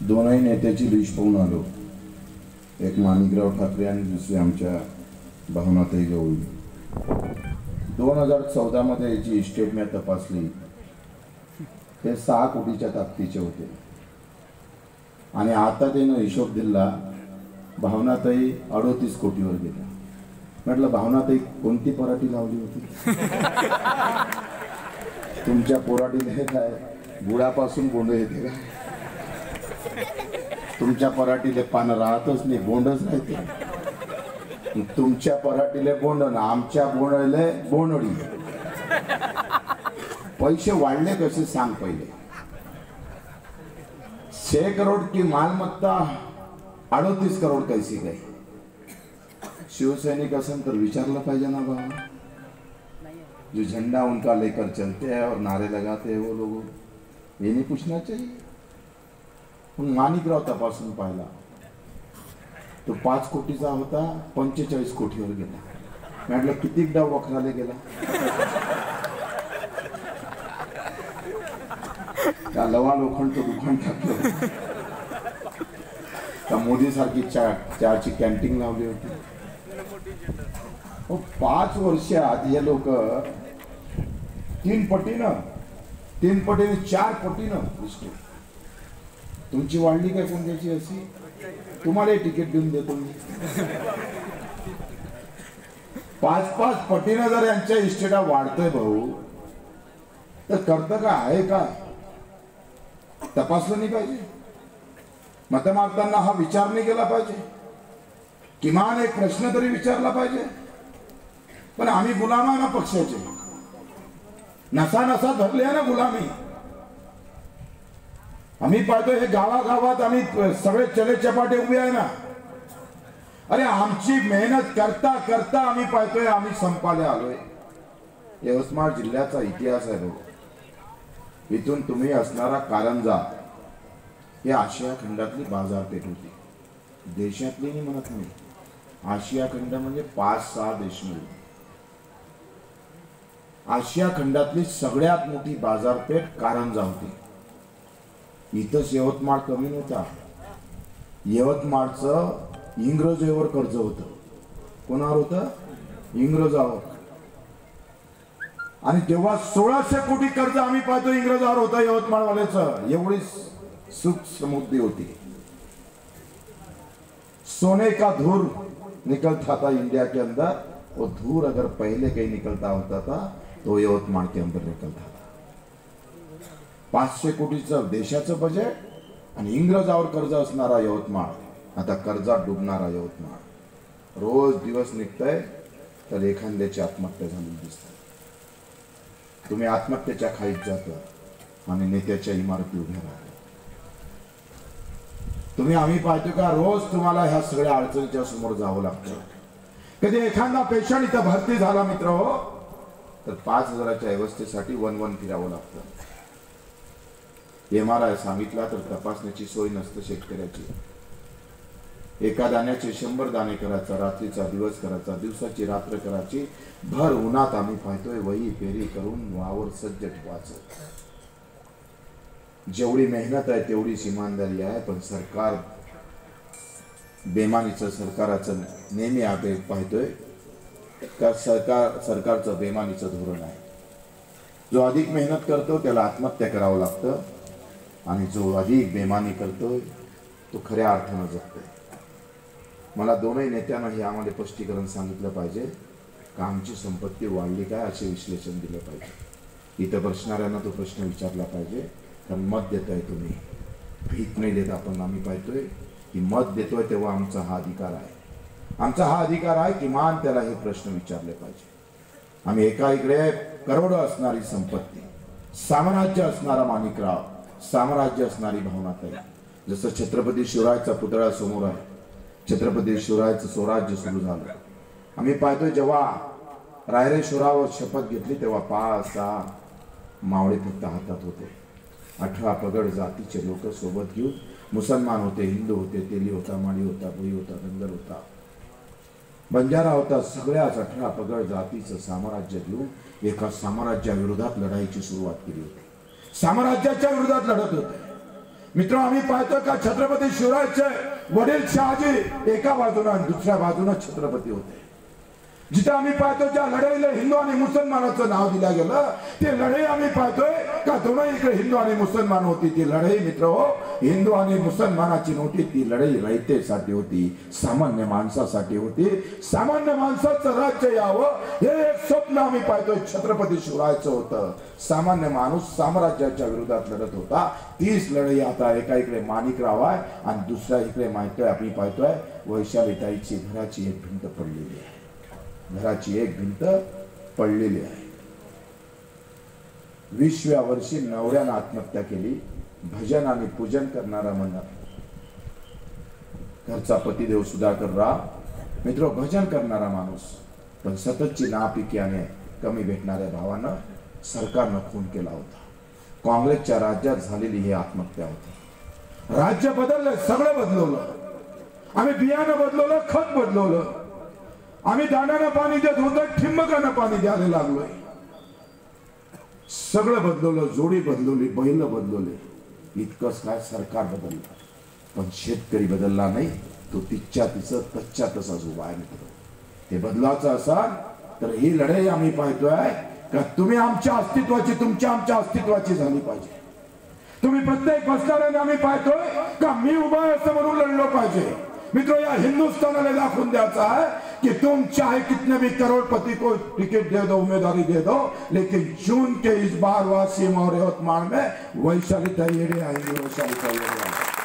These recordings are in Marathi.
दोनही नेत्याची लिस्ट पाहून आलो. एक माणिकराव ठाकरे आणि दुसरी आमच्या भावनाताई गवळी. दोन हजार चौदामध्ये याची इस्टेट मी तपासली. ते सहा कोटीच्या ताकदीचे होते. आणि आता त्यानं हिशोब दिला भावनाताई अडोतीस कोटीवर गेल्या. म्हटलं भावनाताई कोणती पराठी लावली होती? तुमच्या पोराटीला हे काय गुळापासून बोंड येते का? तुमच्या पराठीले पानं राहतच नाही बोंडच राहते तुमच्या पराठीले बोंड आमच्या बोंडले बोंडळी पैसे वाढले कसे सांग पहिले. छह करोड की मालमत्ता अडोतीस करोड कैसी काही शिवसैनिक असेल तर विचारलं पाहिजे ना बाबा. जो झंडा उनका लेकर चलते हैं और नारे लगाते हैं वो लोग ये नहीं पूछना चाहिए. पण माणिकराव तपासून पाहिला. तो पाच कोटीचा होता पंचेचाळीस कोटीवर गेला. म्हटलं किती डाव वखराले गेला? त्या लवा लोखंडचं दुकान टाकलं. त्या मोदी सारखी चा चहाची कॅन्टीन लावली होती. पाच पाच वर्षात हे लोक तीन पटीनं तीन पटीने चार पटीनं दिसतो तुमची वाढली काय कोणत्याची अशी? तुम्हाला तिकीट देऊन देतो मी. पाच पाच पटीनं जर यांच्या इस्टेटा वाढतोय भाऊ तर करतं का आहे का? तपासलं नाही पाहिजे. मतमारताना हा विचार नाही केला पाहिजे. किमान एक प्रश्न तरी विचारला पाहिजे. पण आम्ही गुलाम आहे ना पक्षाचे. नसा नसा धरले आहे ना गुलामी. आम्ही पाहतो हे गावागावात आम्ही सगळे चले चपाटे उभे आहे ना. अरे आमची मेहनत करता करता आम्ही पाहतोय आम्ही संपाले आलोय. यवतमाळ जिल्ह्याचा इतिहास आहे भाऊ इथून तुम्ही असणारा कारंजा ही आशिया खंडातली बाजारपेठ होती. देशातली नाही म्हणत नाही आशिया खंड म्हणजे पाच सहा देश मिळून. आशिया खंडातली सगळ्यात मोठी बाजारपेठ कारंजा होती. इथंच यवतमाळ कमी नव्हता. यवतमाळचं इंग्रजेवर कर्ज होतं. कोणावर होतं? इंग्रजावर. आणि तेव्हा सोळाशे कोटी कर्ज आम्ही पाहतो इंग्रजावर होतं यवतमाळवाल्याचं. एवढी सुख समृद्धी होती. सोने का धूर निकलता था इंडिया के अंदर. वो धूर अगर पहले कहीं निकलता होता था तो यवतमाळ के अंदर निकलता था. पाचशे कोटीचं देशाचं बजेट आणि इंग्रजावर कर्ज असणारा यवतमाळ. आता कर्जात डुबणारा यवतमाळ. रोज दिवस निघतंय तर एखाद्याची आत्महत्या झालेली दिसते. तुम्ही आत्महत्येच्या खाईत जाता आणि नेत्याच्या इमारती उभ्या राहता तुम्ही आम्ही पाहतो का रोज तुम्हाला ह्या सगळ्या अडचणीच्या समोर जावं लागतं. कधी एखादा पेशंट इथं भरती झाला मित्र हो तर पाच हजाराच्या व्यवस्थेसाठी वन वन फिरावं लागतं. एम आर आय सांगितला तर तपासण्याची सोय नसतं शेतकऱ्याची एका दाण्याचे शंभर दाणे करायचा रात्रीचा दिवस करायचा दिवसाची रात्र करायची भर उन्हात आम्ही पाहतोय वही पेरी करून वावर सज्ज ठेवायचं जेवढी मेहनत आहे तेवढीच इमानदारी आहे पण सरकार बेमानीचं सरकाराचं नेहमी आपण पाहतोय का सरकार सरकारचं बेमानीचं धोरण आहे जो अधिक मेहनत करतो त्याला आत्महत्या करावं लागतं आणि जो अधिक बेमानी करतोय तो खऱ्या अर्थानं जगतोय. मला दोनही नेत्यांना हे आम्हाला स्पष्टीकरण सांगितलं पाहिजे. का आमची संपत्ती वाढली काय असे विश्लेषण दिलं पाहिजे. इथं बसणाऱ्यांना तो प्रश्न विचारला पाहिजे. कारण मत देताय तुम्ही. भीत नाही देत आपण आम्ही पाहतोय की मत देतोय तेव्हा आमचा हा अधिकार आहे. आमचा हा अधिकार आहे किमान त्याला हे प्रश्न विचारले पाहिजे. आम्ही एका इकडे करोड असणारी संपत्ती साम्राज्य असणारा माणिकराव साम्राज्य असणारी भावनाताई जसं छत्रपती शिवरायचा पुतळा समोर आहे. छत्रपती शिवरायचं स्वराज्य सुरू झालं. आम्ही पाहतो जेव्हा रायरेश्वरावर शपथ घेतली तेव्हा पाच सहा मावळे फक्त हातात होते. अठरा पगड जातीचे लोक सोबत घेऊन मुसलमान होते हिंदू होते तेली होता माळी होता भुई होता धनगर होता. बंजारा होता सगळ्याच अठरा पगड जातीचं साम्राज्य घेऊन एका साम्राज्याविरोधात लढाईची सुरुवात केली होती. साम्राज्याच्या विरोधात लढत होते. मित्र आम्ही पाहतो का छत्रपती शिवराजचे वडील शहाजी एका बाजूला आणि दुसऱ्या बाजूला छत्रपती होते. जिथे आम्ही पाहतो ज्या लढाईला हिंदू आणि मुसलमानाचं नाव दिलं गेलं ते लढाई आम्ही पाहतोय का दोन्ही इकडे हिंदू आणि मुसलमान होती ती लढाई मित्र हो. हिंदू आणि मुसलमानाची नव्हती ती लढाई रयतेसाठी होती सामान्य माणसासाठी होती. सामान्य माणसाचं राज्य यावं हे एक स्वप्न आम्ही पाहतोय. छत्रपती शिवरायचं होतं. सामान्य माणूस साम्राज्याच्या विरोधात लढत होता. तीच लढाई आता एका इकडे माणिकराव आहे आणि दुसऱ्या इकडे माहितोय आम्ही पाहतोय वैशालीताईची घराची एक भिंत पडलेली आहे. घराची एक भिंत पडलेली आहे. विसव्या वर्षी नवऱ्यानं आत्महत्या केली भजन आणि पूजन करणारा म्हणा. घरचा पतिदेव सुधाकर राव मित्र भजन करणारा माणूस. पण सततची नापिक्याने कमी भेटणाऱ्या भावानं सरकारनं खून केला होता. काँग्रेसच्या राज्यात झालेली ही आत्महत्या होती. राज्य बदललं सगळं बदलवलं. आम्ही बियाणं बदलवलं खत बदलवलं. आम्ही दांडाना पाणी देत होतो ठिंबकानं पाणी द्यायला लागलोय. सगळं बदलवलं जोडी बदलवली बैल बदलवले. इतकंच काय सरकार बदललं पण शेतकरी बदलला नाही तो तिच्या तिचं तच्च्या तसाच उभा आहे मित्र. ते बदलाचं असाल तर ही लढाई आम्ही पाहतोय का तुम्ही आमच्या अस्तित्वाची तुमच्या आमच्या अस्तित्वाची झाली पाहिजे. तुम्ही प्रत्येक बसणाऱ्याने आम्ही पाहतोय का मी उभा असं म्हणून लढलो पाहिजे. मित्र या हिंदुस्तानाला दाखवून द्यायचा आहे कि तुम चाहे कितने भी करोड़पति को टिकट दे दो, उम्मीदवारी दे दो, लेकिन जून के इस बार वासीम और यवतमाळ में वैशाली येडे आएँगे, वैशाली येडे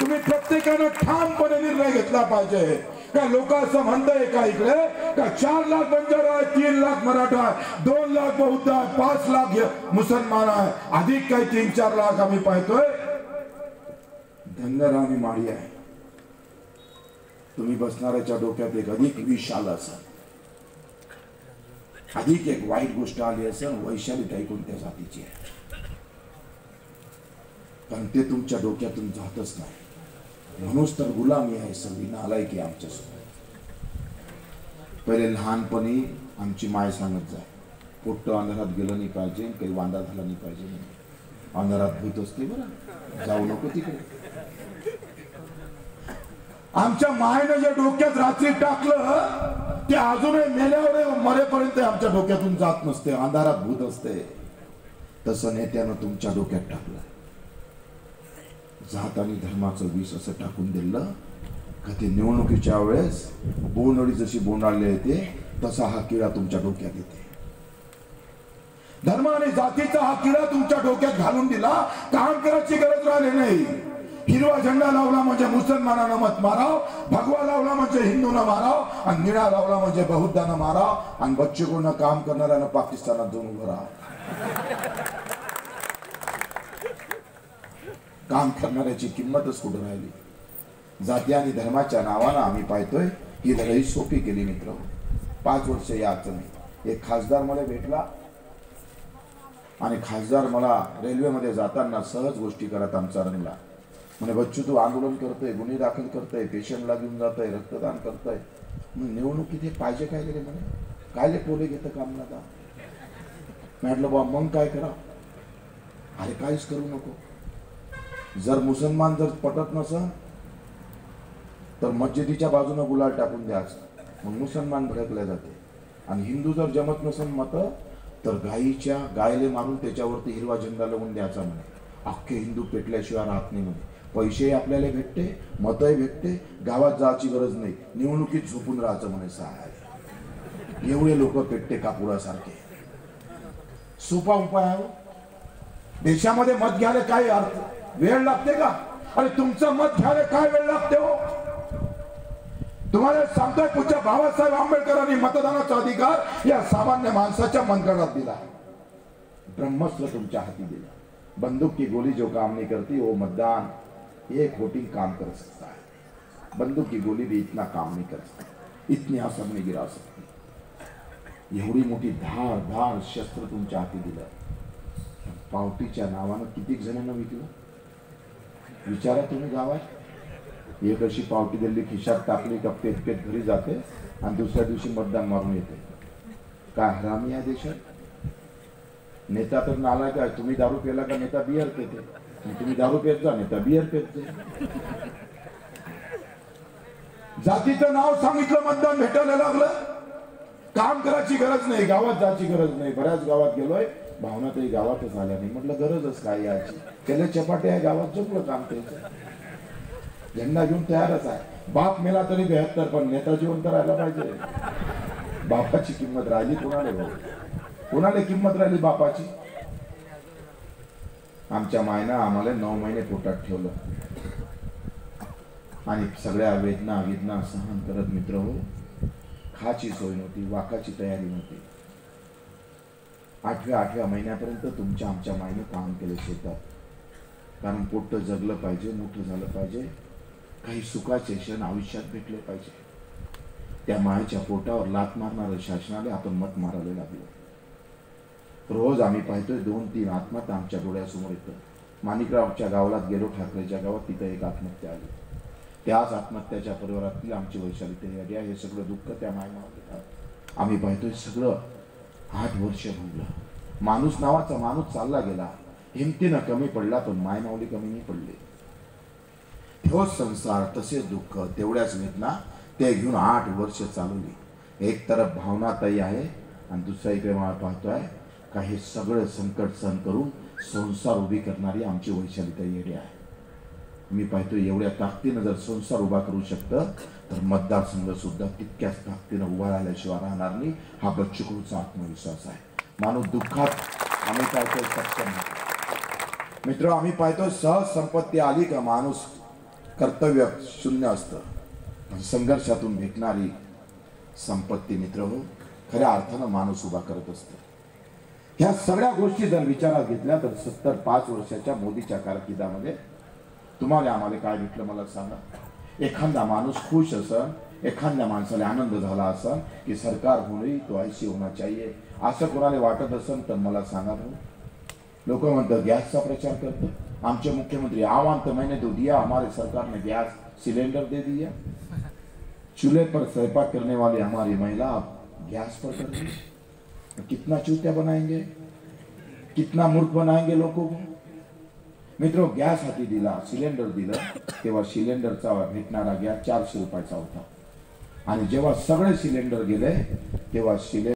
तुम्ही प्रत्येकानं ठामपणे निर्णय घेतला पाहिजे। का लोक असं म्हणताय का इकडे? का चार लाख बंजारा आहे, तीन लाख मराठा आहे, दोन लाख बौद्ध आहे, पाच लाख मुसलमान आहे. अधिक काही तीन चार लाख आम्ही पाहतोय. धनगर आणि माळी आहे. तुम्ही बसणाऱ्याच्या डोक्यात एक अधिक विष आलं असेल. अधिक एक वाईट गोष्ट आली असेल वैशाली ताई कोणत्या जातीची आहे? कारण ते तुमच्या डोक्यातून जातच नाही. म्हणूनच तर गुलामी आहे सगळी नालाय की आमच्या पहिले लहानपणी आमची माय सांगत जाय पोट्ट अंधारात गेलं नाही पाहिजे काही वांदा झाला नाही पाहिजे. अंधारात भूत असते बरं. जाऊ नको तिकडे. आमच्या मायनं जे डोक्यात रात्री टाकलं ते अजूनही मेल्यावर मरेपर्यंत आमच्या डोक्यातून जात नसते अंधारात भूत असते. तसं नेत्यानं तुमच्या डोक्यात टाकलं. जात आणि धर्माचं विष असं टाकून दिलं. का ते निवडणुकीच्या वेळेस बोंडळी जशी बोंडाळली येते तसा हा किडा तुमच्या डोक्यात येते. धर्म आणि जातीचा हा किडा तुमच्या डोक्यात घालून दिला. काम करायची गरज राहिली नाही. हिरवा झेंडा लावला म्हणजे मुसलमानानं मत माराव भगवा लावला म्हणजे हिंदूनं माराव आणि निळा लावला म्हणजे बौद्धानं माराव आणि बच्चूकडनं काम करणाऱ्यानं पाकिस्तानात दोन उभं राहा काम करणाऱ्याची किंमतच कुठं राहिली? जाती आणि धर्माच्या नावानं आम्ही पाहतोय ही लढाई सोपी केली मित्र. पाच वर्ष या अडचणी एक खासदार मला भेटला आणि खासदार मला रेल्वेमध्ये जाताना सहज गोष्टी करत आमचा रंगला. म्हणजे बच्चू तू आंदोलन करतोय गुन्हे दाखल करतोय पेशंटला घेऊन जातोय रक्तदान करतोय. मग निवडणुकीत हे पाहिजे काय रे म्हणे? काय ले पोले घेतं काम ना म्हटलं बा मग काय करा? अरे काहीच करू नको. जर मुसलमान जर पटत नसं तर मस्जिदीच्या बाजूनं गुलाल टाकून द्यायचं मग मुसलमान भडकले जाते. आणि हिंदू जर जमत नसेल मत तर गायीच्या गायले मारून त्याच्यावरती हिरवा झेंडा लावून द्यायचा म्हणे. अख्खे हिंदू पेटल्याशिवाय राहत नाही म्हणे. पैसेही आपल्याला भेटते मतही भेटते गावात जायची गरज नाही. निवडणुकीत झोपून राहायचं म्हणे साहेब. एवढे लोक पेटते कापुरासारखे. सोपा उपाय आहे हो. देशामध्ये मत घ्यायला काय अर्थ? वेळ लागते का? अरे तुमचं मत घ्यायला काय वेळ लागते हो? तुम्हाला सांगतोय तुमच्या बाबासाहेब आंबेडकरांनी मतदानाचा अधिकार या सामान्य माणसाच्या मनगणात दिला. ब्रह्मस्त्र तुमच्या हाती दिला. बंदूक की गोली जो काम नहीं करती वो मतदान. एक वोटिंग काम कर सकता है। बंदूक की गोली भी इतना काम नहीं कर सकती। इतनी असर नहीं गिरा सकती। एवढी मोठी धार धार शस्त्र तुमच्या हाती दिलं पावटीच्या नावानं किती जणांना विकलं विचारा तुम्ही गावात एक अशी पावटी दिली खिशात टाकली का पेत पेत घरी जाते आणि दुसऱ्या दिवशी मतदान मारून येते काय हरामी या देशात नेता तर नालायक आहे तुम्ही दारू केला का नेता बियर पेते तुम्ही दारू पेत जा नाही तर बियर पेत दे जातीचं नाव सांगितलं मतदान भेटायला लागलं. काम करायची गरज नाही गावात जायची गरज नाही. बऱ्याच गावात गेलोय भावना तरी गावातच आल्या नाही. म्हटलं गरजच काय याची त्याला चपाटे आहे गावात झोपलं काम त्याचं. झेंडा घेऊन तयारच आहे. बाप मेला तरी बेहत्तर पण नेता जिवंत राहायला पाहिजे. बापाची किंमत राहिली कोणाला भाऊ? कोणाला किंमत राहिली बापाची? आमच्या मायनं आम्हाला नऊ महिने पोटात ठेवलं. आणि सगळ्या वेदना वेदना सहन करत मित्र हो खाची सोय नव्हती वाकाची तयारी नव्हती. आठव्या आठव्या महिन्यापर्यंत तुमच्या आमच्या मायनं काम केलं शेतात. कारण पोट जगलं पाहिजे मोठं झालं पाहिजे. काही सुखाचे क्षण आयुष्यात भेटले पाहिजे. त्या मायेच्या पोटावर लात मारणाऱ्या शासनाने आपण मत मारायला लागलो. रोज आम्ही पाहतोय दोन तीन आत्महत्या आमच्या डोळ्यासमोर येतं. माणिकरावच्या गावाला गेलो ठाकरेच्या गावात तिथं एक आत्महत्या आली. त्याच आत्महत्याच्या परिवारातील आमची वैशाली तयारी आहे हे सगळं दुःख त्या मायमावर आम्ही पाहतोय सगळं आठ वर्ष म्हणलं माणूस नावाचा माणूस चालला गेला. हिमतीनं कमी पडला पण मायमावली कमी नाही पडले. तोच संसार तसेच दुःख तेवढ्याच वेदना ते घेऊन आठ वर्ष चालवली. एक तरफ भावनाताई आहे आणि दुसऱ्या इकडे मला पाहतोय का हे सगळं संकट सहन करून संसार उभी करणारी आमची वैशालिता येणे आहे. मी पाहतो एवढ्या ताकदीनं जर संसार उभा करू शकतं तर मतदारसंघ सुद्धा तितक्याच ताकदीनं उभा राहिल्याशिवाय राहणार नाही. हा बच्चूकडूचा आत्मविश्वास आहे. माणूस दुःखात आम्ही पाहतोय सक्षम मित्र आम्ही पाहतो सहज संपत्ती आली का माणूस कर्तव्य शून्य असतं. पण संघर्षातून भेटणारी संपत्ती मित्र हो खऱ्या अर्थानं माणूस उभा करत असतो. ह्या सगळ्या गोष्टी जर विचारात घेतल्या तर सत्तर पाच वर्षाच्या मोदीच्या कारकिर्दीमध्ये तुम्हाला आम्हाला काय भेटलं मला सांगा. एखादा माणूस खुश असं एखाद्या माणसाला आनंद झाला असं की सरकार होणे तो ऐशी होना चाहिए असं कोणाला वाटत असन तर मला सांगा भाऊ. लोक म्हणतात गॅसचा प्रचार करतो. आमचे मुख्यमंत्री आह्वान तो मैंने तो दिया हमारे सरकार ने गैस सिलेंडर दे दिया. चूल्हे पर स्वयंपाक करने वाली हमारी महिला अब गैस पर कर रही कितना चूतिया बनाएंगे? कितना मूर्ख बनाएंगे लोगों को? मित्रों गॅस हाती दिला सिलेंडर दिलं तेव्हा सिलेंडरचा भेटणारा गॅस चारशे रुपयाचा होता. आणि जेव्हा सगळे सिलेंडर गेले तेव्हा सिलेंडर